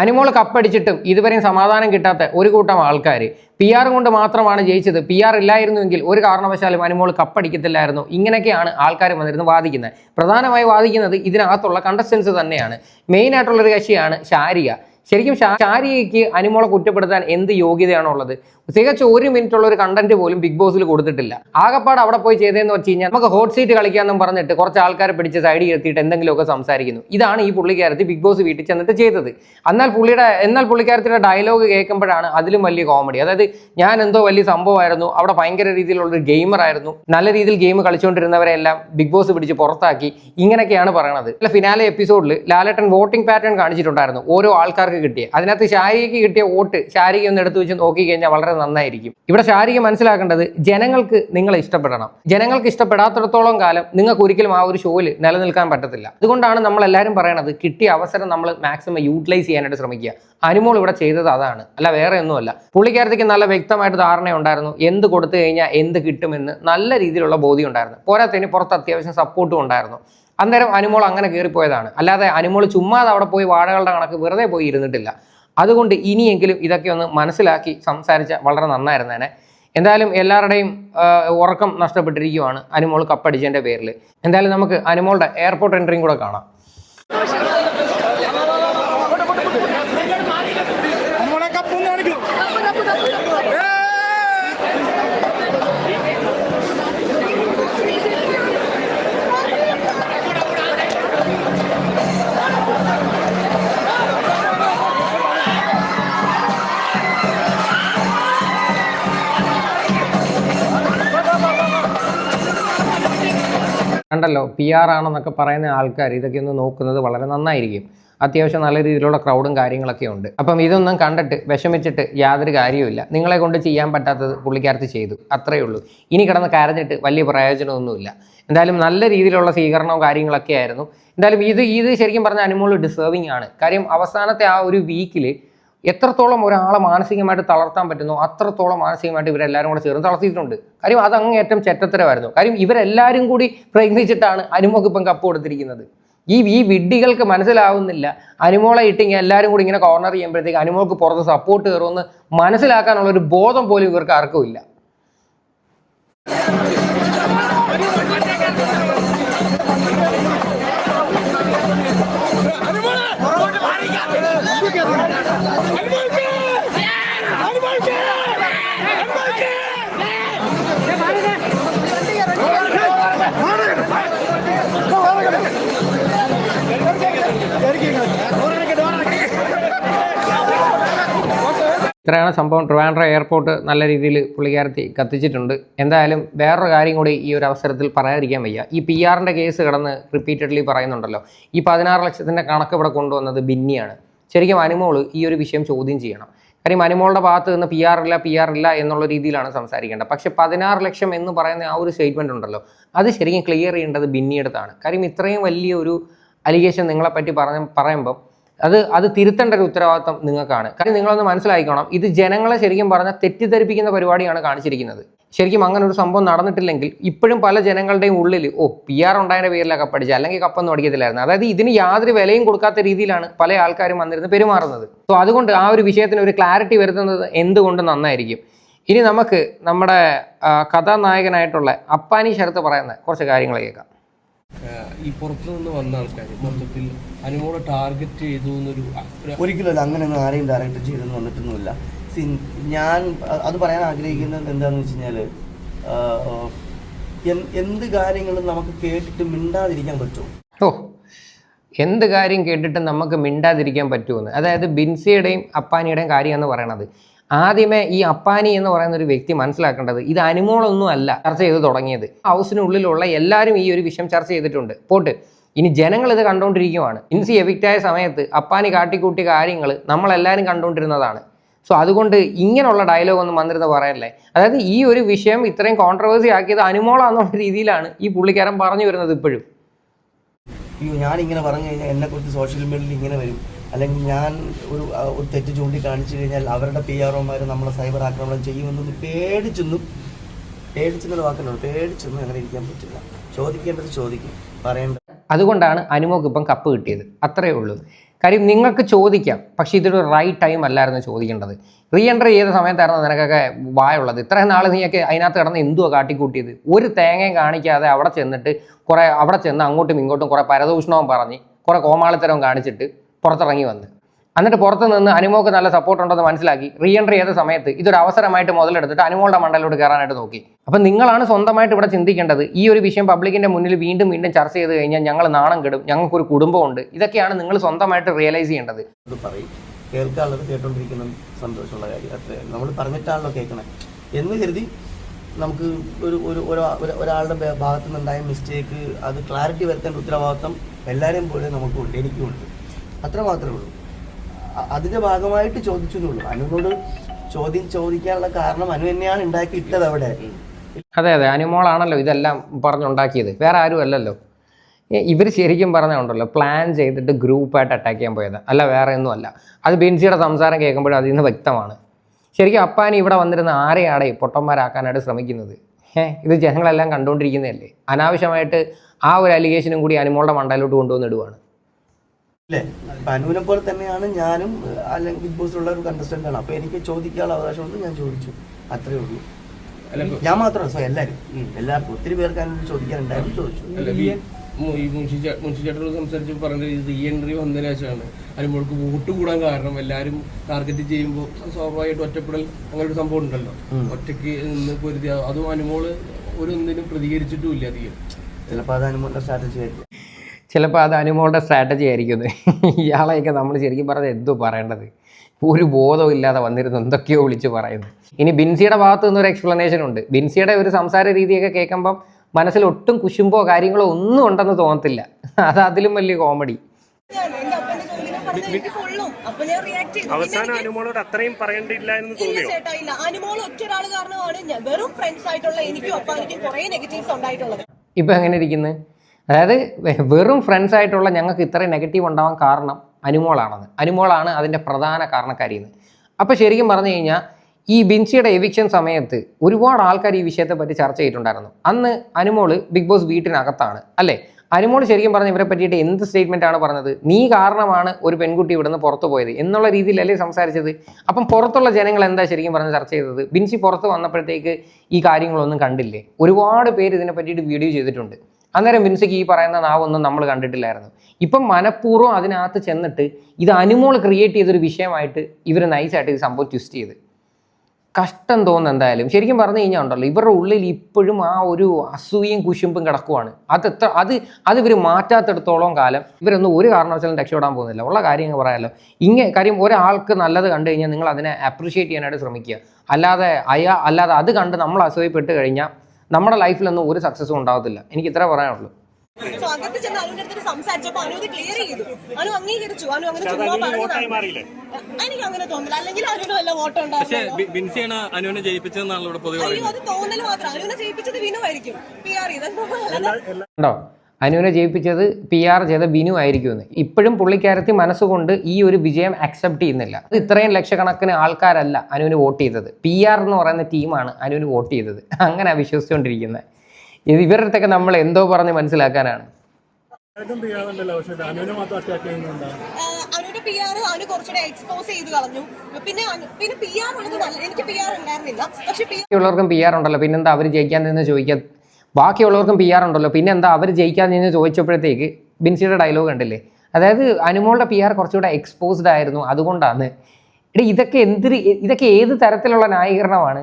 അനുമോൾ കപ്പടിച്ചിട്ടും ഇതുവരെയും സമാധാനം കിട്ടാത്ത ഒരു കൂട്ടം ആൾക്കാർ പി ആർ കൊണ്ട് മാത്രമാണ് ജയിച്ചത്. പി ആർ ഇല്ലായിരുന്നുവെങ്കിൽ ഒരു കാരണവശാലും അനുമോൾ കപ്പടിക്കത്തില്ലായിരുന്നു. ഇങ്ങനെയൊക്കെയാണ് ആൾക്കാർ വന്നിരുന്ന് വാദിക്കുന്നത്. പ്രധാനമായി വാദിക്കുന്നത് ഇതിനകത്തുള്ള കണ്ടസ്റ്റൻസ് തന്നെയാണ്. മെയിൻ ആയിട്ടുള്ളൊരു കക്ഷിയാണ് ഷാരിക ശരിക്കും ഷാരിയയ്ക്ക് അനുമോളെ കുറ്റപ്പെടുത്താൻ എന്ത് യോഗ്യതയാണോ ഉള്ളത് തികച്ച ഒരു മിനിറ്റ് ഉള്ള ഒരു കണ്ടന്റ് പോലും ബിഗ് ബോസിൽ കൊടുത്തിട്ടില്ല. ആകപ്പാട് അവിടെ പോയി ചെയ്തതെന്ന് വെച്ച് കഴിഞ്ഞാൽ നമുക്ക് ഹോട്ട് സീറ്റ് കളിക്കാമെന്നും പറഞ്ഞിട്ട് കുറച്ച് ആൾക്കാരെ പിടിച്ച് സൈഡിൽ എത്തിയിട്ട് എന്തെങ്കിലുമൊക്കെ സംസാരിക്കുന്നു. ഇതാണ് ഈ പുള്ളിക്കാരത്തി ബിഗ് ബോസ് വീട്ടിൽ ചെന്നിട്ട് ചെയ്തത്. എന്നാൽ പുള്ളിയുടെ എന്നാൽ പുള്ളിക്കാരത്തിയുടെ ഡയലോഗ് കേൾക്കുമ്പോഴാണ് അതിലും വലിയ കോമഡി അതായത് ഞാൻ എന്തോ വലിയ സംഭവമായിരുന്നു അവിടെ ഭയങ്കര രീതിയിലുള്ള ഒരു ഗെയിമർ ആയിരുന്നു നല്ല രീതിയിൽ ഗെയിം കളിച്ചുകൊണ്ടിരുന്നവരെല്ലാം ബിഗ് ബോസ് പിടിച്ച് പുറത്താക്കി ഇങ്ങനെയൊക്കെയാണ് പറയണത്. അല്ല ഫിനാലെ എപ്പിസോഡിൽ ലാലേട്ടൻ വോട്ടിംഗ് പാറ്റേൺ കാണിച്ചിട്ടുണ്ടായിരുന്നു. ഓരോ ആൾക്കാർക്ക് കിട്ടിയ. അതിനകത്ത് ഷാരിക്ക് കിട്ടിയ വോട്ട് ശാരിക ഒന്ന് എടുത്തു വെച്ച് നോക്കി കഴിഞ്ഞാൽ വളരെ നന്നായിരിക്കും. ഇവിടെ ശാരിക മനസ്സിലാക്കേണ്ടത് ജനങ്ങൾക്ക് നിങ്ങളെ ഇഷ്ടപ്പെടണം. ജനങ്ങൾക്ക് ഇഷ്ടപ്പെടാത്തിടത്തോളം കാലം നിങ്ങൾക്ക് ഒരിക്കലും ആ ഒരു ഷോയിൽ നിലനിൽക്കാൻ പറ്റത്തില്ല. അതുകൊണ്ടാണ് നമ്മൾ എല്ലാവരും പറയണത് കിട്ടിയ അവസരം നമ്മൾ മാക്സിമം യൂട്ടിലൈസ് ചെയ്യാനായിട്ട് ശ്രമിക്കുക. അനുമോൾ ഇവിടെ ചെയ്തത് അതാണ്. അല്ല വേറെ ഒന്നുമല്ല. പുള്ളിക്കാരത്തേക്ക് നല്ല വ്യക്തമായിട്ട് ധാരണയുണ്ടായിരുന്നു എന്ത് കൊടുത്തു കഴിഞ്ഞാൽ എന്ത് കിട്ടുമെന്ന് നല്ല രീതിയിലുള്ള ബോധ്യം ഉണ്ടായിരുന്നു. പോരാത്തതിന് പുറത്ത് അത്യാവശ്യം സപ്പോർട്ടും ഉണ്ടായിരുന്നു. അന്നേരം അനുമോൾ അങ്ങനെ കയറിപ്പോയതാണ് അല്ലാതെ അനുമോൾ ചുമ്മാതെ അവിടെ പോയി വാഴകളുടെ കണക്ക് വെറുതെ പോയി ഇരുന്നിട്ടില്ല. അതുകൊണ്ട് ഇനിയെങ്കിലും ഇതൊക്കെ ഒന്ന് മനസ്സിലാക്കി സംസാരിച്ച വളരെ നന്നായിരുന്നേനെ. എന്തായാലും എല്ലാവരുടെയും ഉറക്കം നഷ്ടപ്പെട്ടിരിക്കുവാണ് അനുമോൾ കപ്പടിച്ചതിന്റെ പേരിൽ എന്തായാലും നമുക്ക് അനുമോളുടെ എയർപോർട്ട് എൻട്രിയും കൂടെ കാണാം. കണ്ടല്ലോ പി ആർ ആണെന്നൊക്കെ പറയുന്ന ആൾക്കാർ ഇതൊക്കെ ഒന്ന് നോക്കുന്നത് വളരെ നന്നായിരിക്കും. അത്യാവശ്യം നല്ല രീതിയിലുള്ള ക്രൗഡും കാര്യങ്ങളൊക്കെ ഉണ്ട്. അപ്പം ഇതൊന്നും കണ്ടിട്ട് വിഷമിച്ചിട്ട് യാതൊരു കാര്യവുമില്ല. നിങ്ങളെ കൊണ്ട് ചെയ്യാൻ പറ്റാത്തത് പുള്ളിക്കാരത്ത് ചെയ്തു. അത്രയേ ഉള്ളൂ. ഇനി കിടന്ന് കരഞ്ഞിട്ട് വലിയ പ്രയോജനമൊന്നുമില്ല. എന്തായാലും നല്ല രീതിയിലുള്ള സ്വീകരണവും കാര്യങ്ങളൊക്കെ ആയിരുന്നു. എന്തായാലും ഇത് ഇത് ശരിക്കും പറഞ്ഞാൽ അനുമോൾ ഡിസേർവിങ് ആണ്. കാര്യം അവസാനത്തെ ആ ഒരു വീക്കിൽ എത്രത്തോളം ഒരാളെ മാനസികമായിട്ട് തളർത്താൻ പറ്റുന്നു അത്രത്തോളം മാനസികമായിട്ട് ഇവരെല്ലാവരും കൂടെ ചേർന്ന് തളർത്തിയിട്ടുണ്ട്. കാര്യം അത് അങ്ങേറ്റം ചെറ്റത്തരമായിരുന്നു. കാര്യം ഇവരെല്ലാവരും കൂടി പ്രയത്നിച്ചിട്ടാണ് അനുമോക്ക് ഇപ്പം കപ്പ് കൊടുത്തിരിക്കുന്നത്. ഈ ഈ വിഡ്ഢികൾക്ക് മനസ്സിലാവുന്നില്ല. അനുമോളെ ഇട്ടിങ്ങി എല്ലാവരും കൂടി ഇങ്ങനെ കോർണർ ചെയ്യുമ്പോഴത്തേക്ക് അനുമോൾക്ക് പുറത്ത് സപ്പോർട്ട് കയറുമെന്ന് മനസ്സിലാക്കാനുള്ള ഒരു ബോധം പോലും ഇവർക്ക് ആർക്കും ഇല്ല. ഇത്രയാണ് സംഭവം. ട്രിവാൻഡ്ര എയർപോർട്ട് നല്ല രീതിയിൽ പുള്ളിക്കാരത്തി കത്തിച്ചിട്ടുണ്ട്. എന്തായാലും വേറൊരു കാര്യം കൂടി ഈ ഒരു അവസരത്തിൽ പറയാതിരിക്കാൻ വയ്യ. ഈ പി ആറിന്റെ കേസ് കടന്ന് റിപ്പീറ്റഡ്ലി പറയുന്നുണ്ടല്ലോ. ഈ പതിനാറ് ലക്ഷത്തിന്റെ കണക്ക് ഇവിടെ കൊണ്ടുവന്നത് ബിന്നിയാണ്. ശരിക്കും അനുമോൾ ഈ ഒരു വിഷയം ചോദ്യം ചെയ്യണം. കാര്യം അനുമോളുടെ ഭാഗത്ത് നിന്ന് പി ആർ ഇല്ല പി ആർ ഇല്ല എന്നുള്ള രീതിയിലാണ് സംസാരിക്കേണ്ടത്. പക്ഷേ പതിനാറ് ലക്ഷം എന്ന് പറയുന്ന ആ ഒരു സ്റ്റേറ്റ്മെന്റ് ഉണ്ടല്ലോ. അത് ശരിക്കും ക്ലിയർ ചെയ്യേണ്ടത് ബിന്നിയടുത്താണ് കാര്യം ഇത്രയും വലിയ ഒരു അലിഗേഷൻ നിങ്ങളെപ്പറ്റി പറഞ്ഞ പറയുമ്പം അത് അത് തിരുത്തേണ്ട ഒരു ഉത്തരവാദിത്വം നിങ്ങൾക്കാണ്. കാര്യം നിങ്ങളൊന്ന് മനസ്സിലാക്കണം ഇത് ജനങ്ങളെ ശരിക്കും പറഞ്ഞാൽ തെറ്റിദ്ധരിപ്പിക്കുന്ന പരിപാടിയാണ് കാണിച്ചിരിക്കുന്നത്. ശരിക്കും അങ്ങനെ ഒരു സംഭവം നടന്നിട്ടില്ലെങ്കിൽ ഇപ്പോഴും പല ജനങ്ങളുടെയും ഉള്ളിൽ ഓ പി ആർ ഉണ്ടായതിന്റെ പേരിലാണ് കപ്പടിച്ചത് അല്ലെങ്കിൽ കപ്പൊന്നും അടിക്കത്തില്ലായിരുന്നു. അതായത് ഇതിന് യാതൊരു വിലയും കൊടുക്കാത്ത രീതിയിലാണ് പല ആൾക്കാരും വന്നിരുന്ന് പെരുമാറുന്നത്. സോ അതുകൊണ്ട് ആ ഒരു വിഷയത്തിന് ഒരു ക്ലാരിറ്റി വരുത്തുന്നത് എന്തുകൊണ്ട് നന്നായിരിക്കും? ഇനി നമുക്ക് നമ്മുടെ കഥാനായകനായിട്ടുള്ള അപ്പാനി ശരത്ത് പറയുന്ന കുറച്ച് കാര്യങ്ങൾ കേൾക്കാം. ഈ പുറത്തു നിന്ന് വന്ന ആൾക്കാർ മൊത്തത്തിൽ അനുമോളെ ടാർഗറ്റ് ചെയ്തു എന്നൊരു ഒരു ഒരിക്കലും അങ്ങനെയൊന്നും ആരെയും ഡയറക്റ്റ് ചെയ്തെന്ന് വന്നിട്ടൊന്നുമില്ല. സി ഞാൻ അത് പറയാൻ ആഗ്രഹിക്കുന്നത് എന്താണെന്ന് വെച്ച് കഴിഞ്ഞാൽ എന്ത് കാര്യങ്ങളും നമുക്ക് കേട്ടിട്ട് മിണ്ടാതിരിക്കാൻ പറ്റുമോ? ഓ എന്ത് കാര്യം കേട്ടിട്ട് നമുക്ക് മിണ്ടാതിരിക്കാൻ പറ്റുമെന്ന്. അതായത് ബിൻസിയുടെയും അപ്പാനിയുടെയും കാര്യമാണ് എന്ന് പറയണത്. ആദ്യമേ ഈ അപ്പാനി എന്ന് പറയുന്ന ഒരു വ്യക്തി മനസ്സിലാക്കേണ്ടത് ഇത് അനുമോളൊന്നും അല്ല ചർച്ച ചെയ്ത് തുടങ്ങിയത്. ഹൗസിനുള്ളിലുള്ള എല്ലാവരും ഈ ഒരു വിഷയം ചർച്ച ചെയ്തിട്ടുണ്ട്. പോട്ട്. ഇനി ജനങ്ങൾ ഇത് കണ്ടുകൊണ്ടിരിക്കുവാണ് ഇൻസി എവിക്റ്റായ സമയത്ത് അപ്പാനി കാട്ടിക്കൂട്ടിയ കാര്യങ്ങൾ നമ്മളെല്ലാവരും കണ്ടുകൊണ്ടിരുന്നതാണ് സോ അതുകൊണ്ട് ഇങ്ങനെയുള്ള ഡയലോഗ് ഒന്നും വന്നിരുന്ന് പറയല്ലേ? അതായത് ഈ ഒരു വിഷയം ഇത്രയും കോൺട്രവേഴ്സി ആക്കിയത് അനുമോളാന്നുള്ള രീതിയിലാണ് ഈ പുള്ളിക്കാരൻ പറഞ്ഞു വരുന്നത് ഇപ്പോഴും. അയ്യോ ഞാൻ ഇങ്ങനെ പറഞ്ഞു കഴിഞ്ഞാൽ എന്നെക്കുറിച്ച് സോഷ്യൽ മീഡിയയിൽ ഇങ്ങനെ വരും. അല്ലെങ്കിൽ ഞാൻ ഒരു ഒരു തെറ്റ് ചൂണ്ടിക്കാണിച്ചു കഴിഞ്ഞാൽ അവരുടെ പി ആർ ഒമാർ നമ്മളെ സൈബർ ആക്രമണം ചെയ്യുമെന്നൊന്ന് പേടിച്ചൊന്നും പേടിച്ചെന്നുള്ള വാക്കുന്നുള്ളൂ പേടിച്ചൊന്നും അങ്ങനെ ഇരിക്കാൻ പറ്റില്ല. ചോദിക്കേണ്ടത് ചോദിക്കും. പറയേണ്ടത് അതുകൊണ്ടാണ് അനുമോക്ക് ഇപ്പം കപ്പ് കിട്ടിയത്. അത്രയേ ഉള്ളൂ. കാര്യം നിങ്ങൾക്ക് ചോദിക്കാം. പക്ഷെ ഇതൊരു റൈറ്റ് ടൈം അല്ലായിരുന്നു ചോദിക്കേണ്ടത്. റീ എൻട്രി ചെയ്ത സമയത്തായിരുന്നു നിനക്കൊക്കെ വായുള്ളത്. ഇത്രയും നാൾ നീയൊക്കെ അതിനകത്ത് കിടന്ന് എന്തുവാ കാട്ടിക്കൂട്ടിയത്? ഒരു തേങ്ങയും കാണിക്കാതെ അവിടെ ചെന്നിട്ട് കുറേ അവിടെ ചെന്ന് അങ്ങോട്ടും ഇങ്ങോട്ടും കുറേ പരദൂഷണവും പറഞ്ഞ് കുറേ കോമാളിത്തരവും കാണിച്ചിട്ട് പുറത്തിറങ്ങി വന്ന്. എന്നിട്ട് പുറത്ത് നിന്ന് അനുമോക്ക് നല്ല സപ്പോർട്ട് ഉണ്ടെന്ന് മനസ്സിലാക്കി. റീ എൻട്രി ചെയ്ത സമയത്ത് ഇതൊരു അവസരമായിട്ട് മുതലെടുത്തിട്ട് അനുമോളുടെ മണ്ഡലോട് കയറാനായിട്ട് നോക്കി. അപ്പം നിങ്ങളാണ് സ്വന്തമായിട്ട് ഇവിടെ ചിന്തിക്കേണ്ടത്. ഈ ഒരു വിഷയം പബ്ലിക്കിന്റെ മുന്നിൽ വീണ്ടും വീണ്ടും ചർച്ച ചെയ്ത് കഴിഞ്ഞാൽ ഞങ്ങൾ നാണം കെടും ഞങ്ങൾക്കൊരു കുടുംബമുണ്ട്. ഇതൊക്കെയാണ് നിങ്ങൾ സ്വന്തമായിട്ട് റിയലൈസ് ചെയ്യേണ്ടത്. കേട്ടോണ്ടിരിക്കുന്ന സന്തോഷമുള്ള കാര്യം നമ്മൾ പറഞ്ഞിട്ടാണല്ലോ കേൾക്കണേ. എന്ന് കരുതി നമുക്ക് ഒരു ഒരു ഒരാളുടെ ഭാഗത്തുനിന്നുണ്ടായ ഭാഗത്തു നിന്നുണ്ടായ മിസ്റ്റേക്ക് അത് ക്ലാരിറ്റി വരുത്തേണ്ട ഉത്തരവാദിത്വം എല്ലാവരെയും പോലെ നമുക്കുണ്ട് എനിക്കുമുണ്ട് അത്ര മാത്രമേ ഉള്ളൂ. അ- അതിന്റെ ഭാഗമായിട്ട് ചോദിച്ചു എന്നുള്ളൂ. അനുവിനോട് ചോദ്യം ചോദിക്കാനുള്ള കാരണം അനു തന്നെയാണ് ഉണ്ടാക്കി ഇട്ടത് അവിടെ. അതെ അതെ. അനുമോളാണല്ലോ ഇതെല്ലാം പറഞ്ഞുണ്ടാക്കിയത്. വേറെ ആരും അല്ലല്ലോ. ഇവർ ശരിക്കും പറഞ്ഞുണ്ടല്ലോ പ്ലാൻ ചെയ്തിട്ട് ഗ്രൂപ്പായിട്ട് അറ്റാക്ക് ചെയ്യാൻ പോയത്. അല്ല വേറെ ഒന്നും അല്ല. അത് ബിൻസിയുടെ സംസാരം കേൾക്കുമ്പോഴും അതിൽ നിന്ന് വ്യക്തമാണ്. ശരിക്കും അപ്പാനി ഇവിടെ വന്നിരുന്ന ആരെയാണ് ഈ പൊട്ടന്മാരാക്കാനായിട്ട് ശ്രമിക്കുന്നത്? ഏഹ് ഇത് ജനങ്ങളെല്ലാം കണ്ടുകൊണ്ടിരിക്കുന്നതല്ലേ? അനാവശ്യമായിട്ട് ആ ഒരു അലിഗേഷനും കൂടി അനുമോളുടെ മണ്ടയിലോട്ട് കൊണ്ടുവന്നിടുവാണ് അല്ലേ പനുവിനെ പോലെ തന്നെയാണ് ഞാനും അല്ലെങ്കിൽ ബിഗ് ബോസിലുള്ള ഒരു കണ്ടസ്റ്റന്റ് ആണ്. അപ്പൊ എനിക്ക് ചോദിക്കാനുള്ള അവകാശമുണ്ട് ഞാൻ ചോദിച്ചു. അത്രേ ഉള്ളൂ. ഞാൻ മാത്രമല്ല സോ എല്ലാരും. എല്ലാവർക്കും ഒത്തിരി പേർക്ക് അതിനൊരു ചോദിക്കാനുണ്ടായിരുന്നു ചോദിച്ചു. ഈ മു- ഈ മുൻഷി ചേ- മുൻഷി ചേട്ടനോട് സംസാരിച്ച് പറഞ്ഞ രീതി ഈ എൻട്രി വന്നതിന് ശേഷമാണ്. അനുമോൾക്ക് വോട്ട് കൂടാൻ കാരണം എല്ലാവരും ടാർഗറ്റ് ചെയ്യുമ്പോൾ സ്വാഭാവികമായിട്ട് ഒറ്റപ്പെടൽ അങ്ങനെ ഒരു സംഭവം ഉണ്ടല്ലോ. ഒറ്റയ്ക്ക് നിന്ന് പൊരുതി അതും അനുമോൾ ഒരു ഒന്നിനും പ്രതികരിച്ചിട്ടുമില്ല അധികം. ചിലപ്പോൾ അത് അനുമോളുടെ സ്ട്രാറ്റജി ആയിരിക്കും. ചിലപ്പോൾ അത് അനുമോളുടെ സ്ട്രാറ്റജി ആയിരിക്കും. ഇയാളെയൊക്കെ നമ്മൾ ശരിക്കും പറഞ്ഞാൽ എന്തോ പറയേണ്ടത്? ഒരു ബോധവും ഇല്ലാതെ വന്നിരുന്നു എന്തൊക്കെയോ വിളിച്ച് പറയുന്നു. ഇനി ബിൻസിയുടെ ഭാഗത്തു നിന്നൊരു എക്സ്പ്ലനേഷൻ ഉണ്ട്. ബിൻസിയുടെ ഒരു സംസാര രീതിയൊക്കെ കേൾക്കുമ്പം മനസ്സിൽ ഒട്ടും കുശുമ്പോ കാര്യങ്ങളോ ഒന്നും ഉണ്ടെന്ന് തോന്നത്തില്ല. അത് അതിലും വലിയ കോമഡി അവസാനം അനുമോളോട് അത്രയും എന്ന് തോന്നിയോ? ചേട്ടാ ഇല്ല. അനുമോൾ ഒറ്റ ഒരാൾ കാരണമാണ് ഞാൻ വെറും ഫ്രണ്ട്സ് ആയിട്ടുള്ള എനിക്കും അപ്പൊ എനിക്ക് കുറെ നെഗറ്റീവ്സ് ഉണ്ടായിട്ടുള്ളത്. ഇപ്പൊ എങ്ങനെ ഇരിക്കുന്നത് അതായത് വെറും ഫ്രണ്ട്സ് ആയിട്ടുള്ള ഞങ്ങൾക്ക് ഇത്രയും നെഗറ്റീവ് ഉണ്ടാവാൻ കാരണം അനുമോളാണെന്ന് അനുമോളാണ് അതിന്റെ പ്രധാന കാരണക്കാരിയെന്ന്. അപ്പോൾ ശരിക്കും പറഞ്ഞു കഴിഞ്ഞാൽ ഈ ബിൻസിയുടെ എവിക്ഷൻ സമയത്ത് ഒരുപാട് ആൾക്കാർ ഈ വിഷയത്തെ പറ്റി ചർച്ച ചെയ്തിട്ടുണ്ടായിരുന്നു. അന്ന് അനുമോൾ ബിഗ് ബോസ് വീട്ടിനകത്താണ് അല്ലേ? അനുമോൾ ശരിക്കും പറഞ്ഞ ഇവരെ പറ്റിയിട്ട് എന്ത് സ്റ്റേറ്റ്മെന്റ് ആണ് പറഞ്ഞത്? നീ കാരണമാണ് ഒരു പെൺകുട്ടി ഇവിടുന്ന് പുറത്തു പോയത് എന്നുള്ള രീതിയിലല്ലേ സംസാരിച്ചത്? അപ്പം പുറത്തുള്ള ജനങ്ങൾ എന്താ ശരിക്കും പറഞ്ഞ് ചർച്ച ചെയ്തത്? ബിൻസി പുറത്ത് വന്നപ്പോഴത്തേക്ക് ഈ കാര്യങ്ങളൊന്നും കണ്ടില്ലേ? ഒരുപാട് പേര് ഇതിനെ പറ്റിയിട്ട് വീഡിയോ ചെയ്തിട്ടുണ്ട്. അന്നേരം വിൻസിക്ക് ഈ പറയുന്ന നാവൊന്നും നമ്മൾ കണ്ടിട്ടില്ലായിരുന്നു. ഇപ്പം മനഃപൂർവം അതിനകത്ത് ചെന്നിട്ട് ഇത് അനുമോൾ ക്രിയേറ്റ് ചെയ്തൊരു വിഷയമായിട്ട് ഇവർ നൈസായിട്ട് ഇത് സംഭവം ട്വിസ്റ്റ് ചെയ്ത്. കഷ്ടം തോന്നുന്നു എന്തായാലും. ശരിക്കും പറഞ്ഞു കഴിഞ്ഞാൽ ഉണ്ടല്ലോ ഇവരുടെ ഉള്ളിൽ ഇപ്പോഴും ആ ഒരു അസൂയയും കുശുമ്പും കിടക്കുവാണ്. അത് എത്ര അത് അത് ഇവർ മാറ്റാത്തിടത്തോളം കാലം ഇവരൊന്നും ഒരു കാരണവശാലും രക്ഷപ്പെടാൻ പോകുന്നില്ല. ഉള്ള കാര്യങ്ങൾ പറയാമല്ലോ ഇങ്ങനെ കാര്യം ഒരാൾക്ക് നല്ലത് കണ്ടു കഴിഞ്ഞാൽ നിങ്ങൾ അതിനെ അപ്രിഷിയേറ്റ് ചെയ്യാനായിട്ട് ശ്രമിക്കുക. അല്ലാതെ അയാ അല്ലാതെ അത് കണ്ട് നമ്മൾ അസൂയപ്പെട്ട് കഴിഞ്ഞാൽ നമ്മുടെ ലൈഫിലൊന്നും ഒരു സക്സസ്സും ഉണ്ടാവത്തില്ല. എനിക്ക് ഇത്ര പറയാനുള്ളൂ. അകത്ത് ചെന്ന് അനുവിന്റെ അടുത്ത് സംസാരിച്ചപ്പോ അനു അത് ക്ലിയർ ചെയ്തു. അനു അംഗീകരിച്ചു. അനു അങ്ങനെ ചുമ്മാ എനിക്ക് അങ്ങനെ തോന്നില്ല അല്ലെങ്കിൽ അനുവിന് വല്ല വോട്ടം ഉണ്ടായിരുന്നു ബി- ബിൻസിയാണ് അനുവിനെ ജയിപ്പിച്ചതെന്നാണ് ഇവിടെ പൊതുവെ അയ്യോ അത് തോന്നൽ മാത്രം. അനുവിനെ ജയിപ്പിച്ചത് പി ആർ അനുവിനെ ജയിപ്പിച്ചത് പി ആർ ചെയ്ത ബിനു ആയിരിക്കുമെന്ന്. ഇപ്പോഴും പുള്ളിക്കാരത്തി മനസ്സുകൊണ്ട് ഈ ഒരു വിജയം അക്സെപ്റ്റ് ചെയ്യുന്നില്ല. അത് ഇത്രയും ലക്ഷക്കണക്കിന് ആൾക്കാരല്ല അനുവിന് വോട്ട് ചെയ്തത്. പി ആർ എന്ന് പറയുന്ന ടീമാണ് അനുവിന് വോട്ട് ചെയ്തത്. അങ്ങനെ വിശ്വസിച്ചുകൊണ്ടിരിക്കുന്നത് ഇത് ഇവരുടെ അടുത്തൊക്കെ നമ്മൾ എന്തോ പറഞ്ഞ് മനസ്സിലാക്കാനാണ്. പി ആർ കുറച്ചുകൂടെ എക്സ്പോസ് ചെയ്ത് കളഞ്ഞു. പിന്നെ പിന്നെ പി ആർ ഉള്ളത് എനിക്ക് പി ആർ ഉണ്ടായിരുന്നില്ല. പക്ഷെ ഉള്ളവർക്കും പി ആർ ഉണ്ടല്ലോ. പിന്നെന്താ അവർ ജയിക്കാൻ നിന്ന് ചോദിക്കാൻ ബാക്കിയുള്ളവർക്കും പി ആർ ഉണ്ടല്ലോ. പിന്നെ എന്താ അവർ ജയിക്കാന്ന് ചോദിച്ചപ്പോഴത്തേക്ക് ബിൻസിയുടെ ഡയലോഗ് കണ്ടില്ലേ? അതായത് അനുമോളുടെ പി ആർ കുറച്ചുകൂടെ എക്സ്പോസ്ഡ് ആയിരുന്നു. അതുകൊണ്ടാണ്. എടി ഇതൊക്കെ എന്ത് ഇതൊക്കെ ഏത് തരത്തിലുള്ള ന്യായീകരണമാണ്?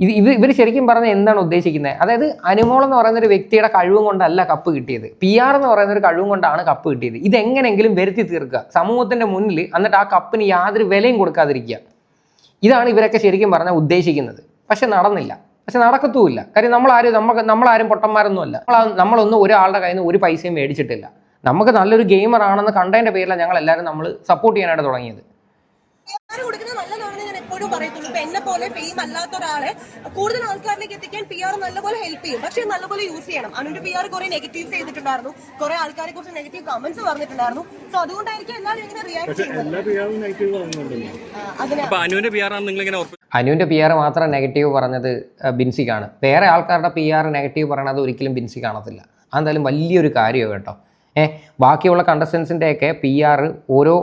ഇത് ഇവർ ഇവർ ശരിക്കും പറഞ്ഞാൽ എന്താണ് ഉദ്ദേശിക്കുന്നത് അതായത് അനുമോൾ എന്ന് പറയുന്ന ഒരു വ്യക്തിയുടെ കഴിവും കൊണ്ടല്ല കപ്പ് കിട്ടിയത്. പി ആർ എന്ന് പറയുന്ന ഒരു കഴിവും കൊണ്ടാണ് കപ്പ് കിട്ടിയത്. ഇതെങ്ങനെങ്കിലും വരുത്തി തീർക്കുക. സമൂഹത്തിന്റെ മുന്നിൽ എന്നിട്ട് ആ കപ്പിന് യാതൊരു വിലയും കൊടുക്കാതിരിക്കുക. ഇതാണ് ഇവരൊക്കെ ശരിക്കും പറഞ്ഞാൽ ഉദ്ദേശിക്കുന്നത്. പക്ഷെ നടന്നില്ല. പക്ഷെ നടക്കത്തുമില്ല. കാര്യം നമ്മളാരും നമുക്ക് നമ്മളാരും പൊട്ടന്മാരൊന്നുമല്ല. നമ്മൾ നമ്മളൊന്നും ഒരാളുടെ കയ്യിൽ നിന്ന് ഒരു പൈസയും മേടിച്ചിട്ടില്ല. നമുക്ക് നല്ലൊരു ഗെയിമർ ആണെന്ന് കണ്ടതിന്റെ പേരിലാണ് ഞങ്ങൾ എല്ലാവരും നമ്മൾ സപ്പോർട്ട് ചെയ്യാനായിട്ട് തുടങ്ങിയത്. ആർ കൊടുക്കുന്നത് നല്ലതാണെന്ന് ഞാൻ എപ്പോഴും പറയത്തുള്ളൂ. ഇപ്പൊ എന്നെ പോലെ ഫെയിം അല്ലാത്ത ഒരാളെ കൂടുതൽ ആൾക്കാരിലേക്ക് എത്തിക്കാൻ പി ആർ നല്ലപോലെ ഹെൽപ്പ് ചെയ്യും. പക്ഷെ നല്ലപോലെ യൂസ് ചെയ്യണം. അനുവിന്റെ പി ആർ കുറെ നെഗറ്റീവ്സ് ചെയ്തിട്ടുണ്ടായിരുന്നു. കുറെ ആൾക്കാരെ കുറിച്ച് നെഗറ്റീവ് കമന്റ്സ് പറഞ്ഞിട്ടുണ്ടായിരുന്നു. സോ അതുകൊണ്ടായിരിക്കും എല്ലാവരും ഇങ്ങനെ റിയാക്ട് ചെയ്യുന്നത്. അതിന് അനുവിന്റെ പി ആർ മാത്രം നെഗറ്റീവ് പറഞ്ഞത് ബിൻസിക്കാണ് വേറെ ആൾക്കാരുടെ പി ആർ നെഗറ്റീവ് പറയണത് ഒരിക്കലും ബിൻസി കാണത്തില്ല. അതെന്തായാലും വലിയൊരു കാര്യമാണ് കേട്ടോ. ഏ ബാക്കിയുള്ള കണ്ടസ്റ്റൻസിന്റെയൊക്കെ പി ആർ ഓരോ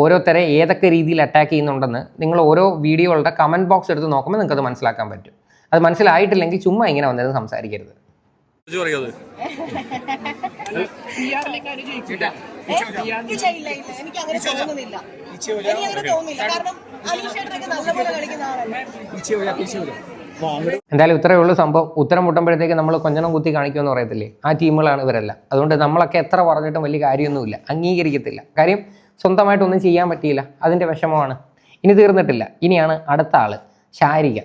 ഓരോരുത്തരെ ഏതൊക്കെ രീതിയിൽ അറ്റാക്ക് ചെയ്യുന്നുണ്ടെന്ന് നിങ്ങൾ ഓരോ വീഡിയോകളുടെ കമന്റ് ബോക്സ് എടുത്ത് നോക്കുമ്പോൾ നിങ്ങൾക്ക് അത് മനസ്സിലാക്കാൻ പറ്റും. അത് മനസ്സിലായിട്ടില്ലെങ്കിൽ ചുമ്മാ ഇങ്ങനെ വന്നത് സംസാരിക്കരുത്. പറയുന്നത് ഇല്ല. എനിക്ക് അങ്ങനെ തോന്നുന്നില്ല. എനിക്ക് അങ്ങനെ തോന്നുന്നില്ല. കാരണം അനീഷേട്ടനൊക്കെ നല്ലപോലെ കളിക്കുന്ന ആളല്ലേ? എന്തായാലും ഇത്രയേ ഉള്ളൂ സംഭവം. ഉത്തരം മുട്ടുമ്പോഴത്തേക്ക് നമ്മൾ കൊഞ്ഞണം കുത്തി കാണിക്കുമെന്ന് പറയത്തില്ലേ? ആ ടീമുകളാണ് ഇവരെല്ലാം. അതുകൊണ്ട് നമ്മളൊക്കെ എത്ര പറഞ്ഞിട്ടും വലിയ കാര്യമൊന്നുമില്ല. അംഗീകരിക്കത്തില്ല. കാര്യം സ്വന്തമായിട്ടൊന്നും ചെയ്യാൻ പറ്റിയില്ല. അതിന്റെ വിഷമമാണ്. ഇനി തീർന്നിട്ടില്ല. ഇനിയാണ് അടുത്ത ആൾ. ശാരിക.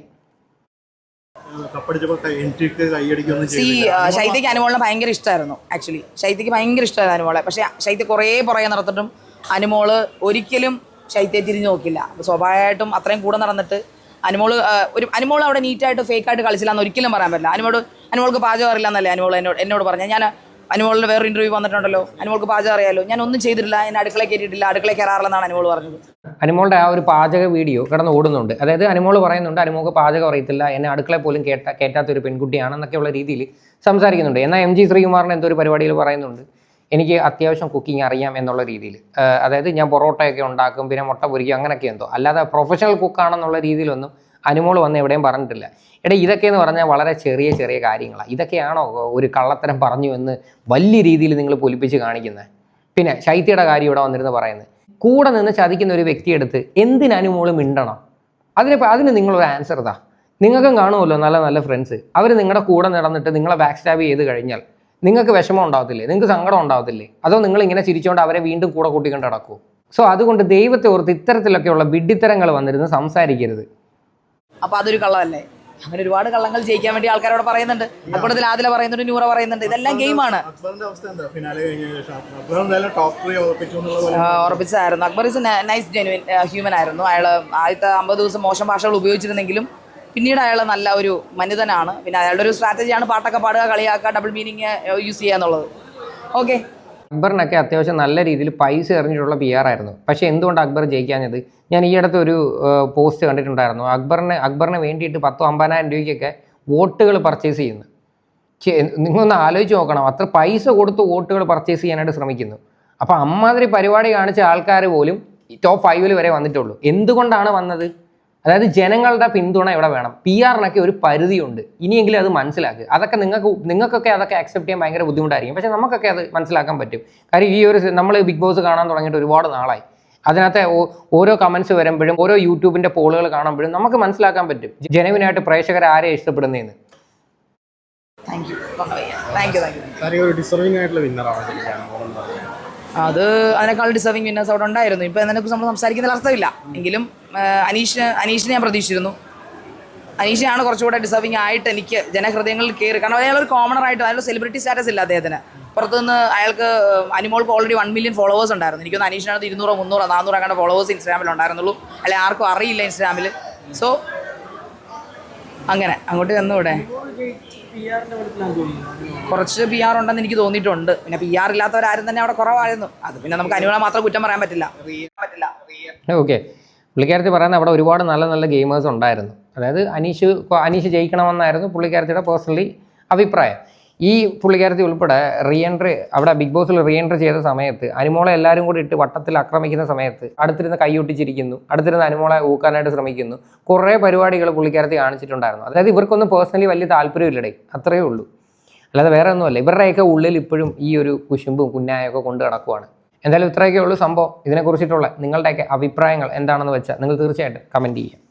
സി ശൈത്യക്ക് അനുമോളിനെ ഭയങ്കര ഇഷ്ടമായിരുന്നു ആക്ച്വലി ശൈത്യക്ക് ഭയങ്കര ഇഷ്ടമായിരുന്നു അനുമോളെ. പക്ഷേ ശൈത്യ കുറേ പുറകെ നടത്തിട്ടും അനുമോൾ ഒരിക്കലും ശൈത്യയെ തിരിഞ്ഞു നോക്കില്ല. അപ്പോൾ സ്വാഭാവികമായിട്ടും അത്രയും കൂടെ നടന്നിട്ട് അനുമോൾ ഒരു അനുമോൾ അവിടെ നീറ്റായിട്ട് ഫേക്കായിട്ട് കളിച്ചില്ല എന്ന് ഒരിക്കലും പറയാൻ പറ്റില്ല. അനുമോട് അനുമോൾക്ക് പാചകം അറിയില്ല എന്നല്ലേ അനുമോൾ എന്നോട് എന്നോട് പറഞ്ഞാൽ ഞാൻ അനുമോളിന്റെ വേറെ ഇന്റർവ്യൂ വന്നിട്ടുണ്ടല്ലോ. അനുമോൾക്ക് പാചകം അറിയാലോ. ഞാൻ ഒന്നും ചെയ്തിട്ടില്ല എന്നെ അടുക്കളയിൽ കയറ്റിയിട്ടില്ല അടുക്കളയിൽ കയറാറില്ലെന്നാണ് അനുമോൾ പറഞ്ഞത്. അനുമോളുടെ ആ ഒരു പാചക വീഡിയോ കിടന്ന് ഓടുന്നുണ്ട്. അതായത് അനുമോൾ പറയുന്നുണ്ട് അനുമോൾക്ക് പാചകം അറിയത്തില്ല എന്നെ അടുക്കളയിൽ പോലും കേട്ട കേറ്റാത്ത ഒരു പെൺകുട്ടിയാണെന്നൊക്കെയുള്ള രീതിയിൽ സംസാരിക്കുന്നുണ്ട്. എന്നാൽ എം ജി ശ്രീകുമാറിന് എന്തോ ഒരു പരിപാടിയിൽ പറയുന്നുണ്ട് എനിക്ക് അത്യാവശ്യം കുക്കിംഗ് അറിയാം എന്നുള്ള രീതിയിൽ. അതായത് ഞാൻ പൊറോട്ടയൊക്കെ ഉണ്ടാക്കും പിന്നെ മുട്ട പൊരിക്കും അങ്ങനെയൊക്കെ എന്തോ. അല്ലാതെ പ്രൊഫഷണൽ കുക്കാണെന്നുള്ള രീതിയിലൊന്നും അനുമോൾ വന്ന് എവിടെയും പറഞ്ഞിട്ടില്ല. എടാ ഇതൊക്കെ എന്ന് പറഞ്ഞാൽ വളരെ ചെറിയ ചെറിയ കാര്യങ്ങളാണ് ഇതൊക്കെയാണോ ഒരു കള്ളത്തരം പറഞ്ഞു എന്ന് വലിയ രീതിയിൽ നിങ്ങൾ പൊലിപ്പിച്ച് കാണിക്കുന്നത്? പിന്നെ ശൈത്യയുടെ കാര്യം ഇവിടെ വന്നിരുന്ന് പറയുന്നത്. കൂടെ നിന്ന് ചതിക്കുന്ന ഒരു വ്യക്തിയെടുത്ത് എന്തിനനുമോൾ മിണ്ടണം? അതിന് അതിന് നിങ്ങളൊരു ആൻസർ ഇതാ നിങ്ങൾക്കും കാണുമല്ലോ നല്ല നല്ല ഫ്രണ്ട്സ് അവർ നിങ്ങളുടെ കൂടെ നടന്നിട്ട് നിങ്ങളെ ബാക്ക് സ്റ്റാബ് ചെയ്ത് കഴിഞ്ഞാൽ നിങ്ങൾക്ക് വിഷമം ഉണ്ടാവത്തില്ലേ? നിങ്ങൾക്ക് സങ്കടം ഉണ്ടാവത്തില്ലേ? അതോ നിങ്ങൾ ഇങ്ങനെ ചിരിച്ചുകൊണ്ട് അവരെ വീണ്ടും കൂടെ കൂട്ടിക്കൊണ്ട് നടക്കുമോ സോ അതുകൊണ്ട് ദൈവത്തെ ഓർത്ത് ഇത്തരത്തിലൊക്കെയുള്ള വിഡ്ഢിത്തരങ്ങൾ വന്നിരുന്ന് സംസാരിക്കരുത്. അപ്പോൾ അതൊരു കള്ളമല്ലേ? അങ്ങനെ ഒരുപാട് കള്ളങ്ങൾ ജയിക്കാൻ വേണ്ടി ആൾക്കാരോട് പറയുന്നുണ്ട്. അക്കൂടത്തിൽ ആദില പറയുന്നുണ്ട് നൂറ പറയുന്നുണ്ട്. ഇതെല്ലാം ഗെയിമാണ്. ഉറപ്പിച്ചായിരുന്നു Akbar is nice genuine human ആയിരുന്നു. അയാൾ ആദ്യത്തെ അമ്പത് ദിവസം മോശം ഭാഷകൾ ഉപയോഗിച്ചിരുന്നെങ്കിലും പിന്നീട് അയാൾ നല്ല ഒരു മനിതനാണ്. പിന്നെ അയാളുടെ ഒരു സ്ട്രാറ്റജിയാണ് പാട്ടൊക്കെ പാടുക കളിയാക്കുക ഡബിൾ മീനിങ് യൂസ് ചെയ്യുക എന്നുള്ളത്. ഓക്കെ അക്ബറിനൊക്കെ അത്യാവശ്യം നല്ല രീതിയിൽ പൈസ എറിഞ്ഞിട്ടുള്ള പി ആർ ആയിരുന്നു. പക്ഷേ എന്തുകൊണ്ട് അക്ബർ ജയിക്കാഞ്ഞത്? ഞാൻ ഈ അടുത്ത് ഒരു പോസ്റ്റ് കണ്ടിട്ടുണ്ടായിരുന്നു. അക്ബറിന് അക്ബറിന് വേണ്ടിയിട്ട് പത്തോ അമ്പതിനായിരം രൂപയ്ക്കൊക്കെ വോട്ടുകൾ പർച്ചേസ് ചെയ്യുന്നു. നിങ്ങളൊന്ന് ആലോചിച്ച് നോക്കണം. അത്ര പൈസ കൊടുത്ത് വോട്ടുകൾ പർച്ചേസ് ചെയ്യാനായിട്ട് ശ്രമിക്കുന്നു. അപ്പോൾ അമ്മാതിരി പരിപാടി കാണിച്ച ആൾക്കാർ പോലും ടോപ്പ് ഫൈവിൽ വരെ വന്നിട്ടുള്ളൂ. എന്തുകൊണ്ടാണ് വന്നത്? അതായത് ജനങ്ങളുടെ പിന്തുണ ഇവിടെ വേണം? പി ആറിനൊക്കെ ഒരു പരിധിയുണ്ട്. ഇനിയെങ്കിലും അത് മനസ്സിലാക്കുക അതൊക്കെ നിങ്ങൾക്ക് നിങ്ങൾക്കൊക്കെ അതൊക്കെ അക്സെപ്റ്റ് ചെയ്യാൻ ഭയങ്കര ബുദ്ധിമുട്ടായിരിക്കും. പക്ഷേ നമുക്കൊക്കെ അത് മനസ്സിലാക്കാൻ പറ്റും. കാര്യം ഈ ഒരു നമ്മൾ ബിഗ് ബോസ് കാണാൻ തുടങ്ങിയിട്ട് ഒരുപാട് നാളായി. അതിനകത്തെ ഓരോ കമൻസ് വരുമ്പോഴും ഓരോ യൂട്യൂബിന്റെ പോളുകൾ കാണുമ്പോഴും നമുക്ക് മനസ്സിലാക്കാൻ പറ്റും. ജനുവിനായിട്ട് പ്രേക്ഷകർ ആരെ ഇഷ്ടപ്പെടുന്നതെന്ന് thank you thank you thank you deserving ആയിട്ടുള്ള വിന്നറാണ് അത് അതിനേക്കാൾ ഡിസേർവിങ് വിന്നേഴ്സ് അവിടെ ഉണ്ടായിരുന്നു. ഇപ്പം അതിനെക്കുറിച്ച് നമ്മൾ സംസാരിക്കുന്നതിൽ അർത്ഥമില്ല എങ്കിലും അനീഷിന് അനീഷ് അനീഷിനെ ഞാൻ പ്രതീക്ഷിച്ചിരുന്നു. അനീഷിനാണ് കുറച്ചുകൂടെ ഡിസേർവിങ് ആയിട്ട് എനിക്ക് ജനഹൃദയങ്ങളിൽ കയറി. കാരണം അയാൾ ഒരു കോമണർ ആയിട്ട് അയാൾ സെലിബ്രിറ്റി സ്റ്റാറ്റസ് ഇല്ല അദ്ദേഹത്തിന്. പുറത്തുനിന്ന് അയാൾക്ക് അനിമോൾക്ക് ഓൾറെഡി വൺ മില്യൺ ഫോളോവേഴ്സ് ഉണ്ടായിരുന്നു. എനിക്കൊന്ന് അനീഷിനകത്ത് ഇരുന്നൂറോ മുന്നൂറോ നാനൂറോ അങ്ങനെ ഫോളോവേഴ്സ് ഇൻസ്റ്റാഗ്രാമിൽ ഉണ്ടായിരുന്നുള്ളൂ. അല്ലെ ആർക്കും അറിയില്ല ഇൻസ്റ്റാഗ്രാമിൽ സോ അങ്ങനെ അങ്ങോട്ട് വന്നൂടെ കുറച്ച് പി ആർ ഉണ്ടെന്ന് എനിക്ക് തോന്നിയിട്ടുണ്ട്. പിന്നെ പി ആർ ഇല്ലാത്തവരാരും തന്നെ അവിടെ കുറവായിരുന്നു. അത് പിന്നെ നമുക്ക് അനുകൂലം മാത്രം കുറ്റം പറയാൻ പറ്റില്ല. പറ്റില്ല ഓക്കെ പുള്ളിക്കാരത്തി പറയുന്നത് അവിടെ ഒരുപാട് നല്ല നല്ല ഗെയിമേഴ്സ് ഉണ്ടായിരുന്നു. അതായത് അനീഷ് അനീഷ് ജയിക്കണമെന്നായിരുന്നു പുള്ളിക്കാരത്തിയുടെ പേഴ്സണലി അഭിപ്രായം. ഈ പുള്ളിക്കാരത്തി ഉൾപ്പെടെ റീഎൻട്രി അവിടെ ബിഗ് ബോസിൽ റീഎൻട്രി ചെയ്ത സമയത്ത് അനുമോളെ എല്ലാവരും കൂടി ഇട്ട് വട്ടത്തിൽ ആക്രമിക്കുന്ന സമയത്ത് അടുത്തിരുന്ന് കൈയൊട്ടിച്ചിരിക്കുന്നു അടുത്തിരുന്ന് അനുമോളെ ഊക്കാനായിട്ട് ശ്രമിക്കുന്നു കുറേ പരിപാടികൾ പുള്ളിക്കാരത്തി കാണിച്ചിട്ടുണ്ടായിരുന്നു. അതായത് ഇവർക്കൊന്നും പേഴ്സണലി വലിയ താല്പര്യമില്ലടേ അത്രയേ ഉള്ളൂ. അല്ലാതെ വേറെ ഒന്നുമല്ല ഇവരുടെയൊക്കെ ഉള്ളിൽ ഇപ്പോഴും ഈ ഒരു കുശുമ്പും കുന്നായൊക്കെ കൊണ്ട് കിടക്കുവാണ്. എന്തായാലും ഇത്രയൊക്കെ ഉള്ളൂ സംഭവം. ഇതിനെക്കുറിച്ചിട്ടുള്ള നിങ്ങളുടെയൊക്കെ അഭിപ്രായങ്ങൾ എന്താണെന്ന് വെച്ചാൽ നിങ്ങൾ തീർച്ചയായിട്ടും കമന്റ് ചെയ്യുക.